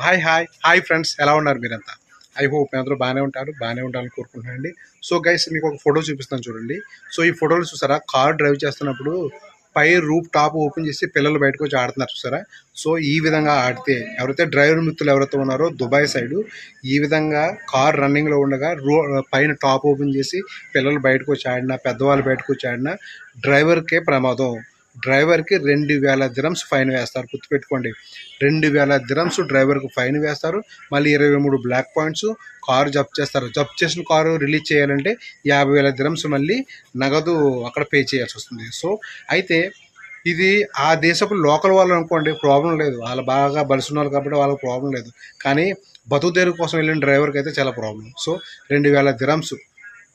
Hi hi hi friends ఎలా ఉన్నారు మీరంతా? ఐ హోప్ మీ అందరూ బాగానే ఉంటారు బాగానే ఉండాలని కోరుకుంటున్నానండి. సో గైస్ మీకు ఒక ఫోటో చూపిస్తాను చూడండి. సో ఈ ఫోటోలు చూసారా? కార్ డ్రైవ్ చేస్తున్నప్పుడు పై రూప్ టాప్ ఓపెన్ చేసి పిల్లలు బయటకు వచ్చి ఆడుతున్నారు చూసారా? సో ఈ విధంగా ఆడితే ఎవరైతే డ్రైవర్ మిత్రులు ఎవరైతే ఉన్నారో దుబాయ్ సైడ్ ఈ విధంగా కార్ రన్నింగ్లో ఉండగా రో పైన టాప్ ఓపెన్ చేసి పిల్లలు బయటకు వచ్చి ఆడినా పెద్దవాళ్ళు బయటకు వచ్చి ఆడినా డ్రైవర్కే ప్రమాదం. డ్రైవర్కి రెండు వేల దిరమ్స్ ఫైన్ వేస్తారు. గుర్తుపెట్టుకోండి. రెండు వేల దిరమ్స్ డ్రైవర్కు ఫైన్ వేస్తారు. మళ్ళీ ఇరవై మూడు బ్లాక్ పాయింట్స్ కారు జప్తు చేస్తారు. జప్తు చేసిన కారు రిలీజ్ చేయాలంటే యాభై వేల దిరమ్స్ మళ్ళీ నగదు అక్కడ పే చేయాల్సి వస్తుంది. సో అయితే ఇది ఆ దేశపు లోకల్ వాళ్ళు అనుకోండి ప్రాబ్లం లేదు. వాళ్ళు బాగా బలుసున్నారు కాబట్టి వాళ్ళకి ప్రాబ్లం లేదు. కానీ బతుకు కోసం వెళ్ళిన డ్రైవర్కి అయితే చాలా ప్రాబ్లం. సో రెండు వేల దిరమ్స్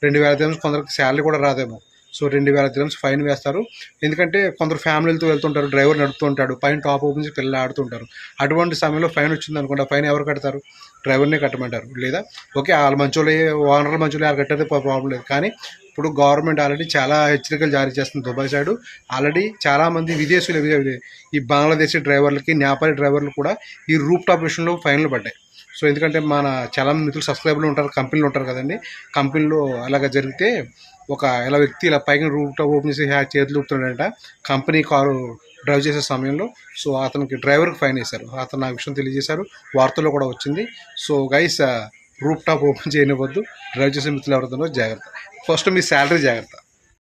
రెండు వేల దిరమ్స్ కొందరికి శాలరీ కూడా రాదేమో. సో రెండు వేల దిరమ్స్ ఫైన్ వేస్తారు. ఎందుకంటే కొందరు ఫ్యామిలీలతో వెళ్తుంటారు డ్రైవర్ నడుపుతుంటాడు పైన టాప్ ఓపెన్ చేసి పిల్లలు ఆడుతుంటారు. అటువంటి సమయంలో ఫైన్ వచ్చింది అనుకోండి ఆ ఫైన్ ఎవరు కడతారు? డ్రైవర్నే కట్టమంటారు లేదా? ఓకే వాళ్ళ మంచోళ్ళు ఓనర్ల మంచోళ్ళు ఎవరు కట్టేది ప్రాబ్లం లేదు. కానీ ఇప్పుడు గవర్నమెంట్ ఆల్రెడీ చాలా హెచ్చరికలు జారీ చేస్తుంది దుబాయ్ సైడ్. ఆల్రెడీ చాలామంది విదేశీయులు ఈ బంగ్లాదేశీ డ్రైవర్లకి నేపాలి డ్రైవర్లు కూడా ఈ రూప్ టాప్ విషయంలో ఫైన్లు పడ్డాయి. సో ఎందుకంటే మన చాలా మంది మిత్రులు సబ్స్క్రైబర్లు ఉంటారు కంపెనీలు ఉంటారు కదండి. కంపెనీలో అలాగ జరిగితే ఒక ఇలా వ్యక్తి ఇలా పైన రూప్టాప్ ఓపెన్ చేసి హ్యా- చేతులు ఊపుతున్నాడంట. కంపెనీ కారు డ్రైవ్ చేసే సమయంలో సో అతనికి డ్రైవర్కి ఫైన్ వేశారు. అతను ఆ విషయం తెలియజేశారు. వార్తల్లో కూడా వచ్చింది. సో గైస్ రూప్ టాప్ ఓపెన్ చేయనివ్వద్దు. డ్రైవ్ చేసే మిత్రులు ఎవరితో జాగ్రత్త. ఫస్ట్ మీ శాలరీ జాగ్రత్త.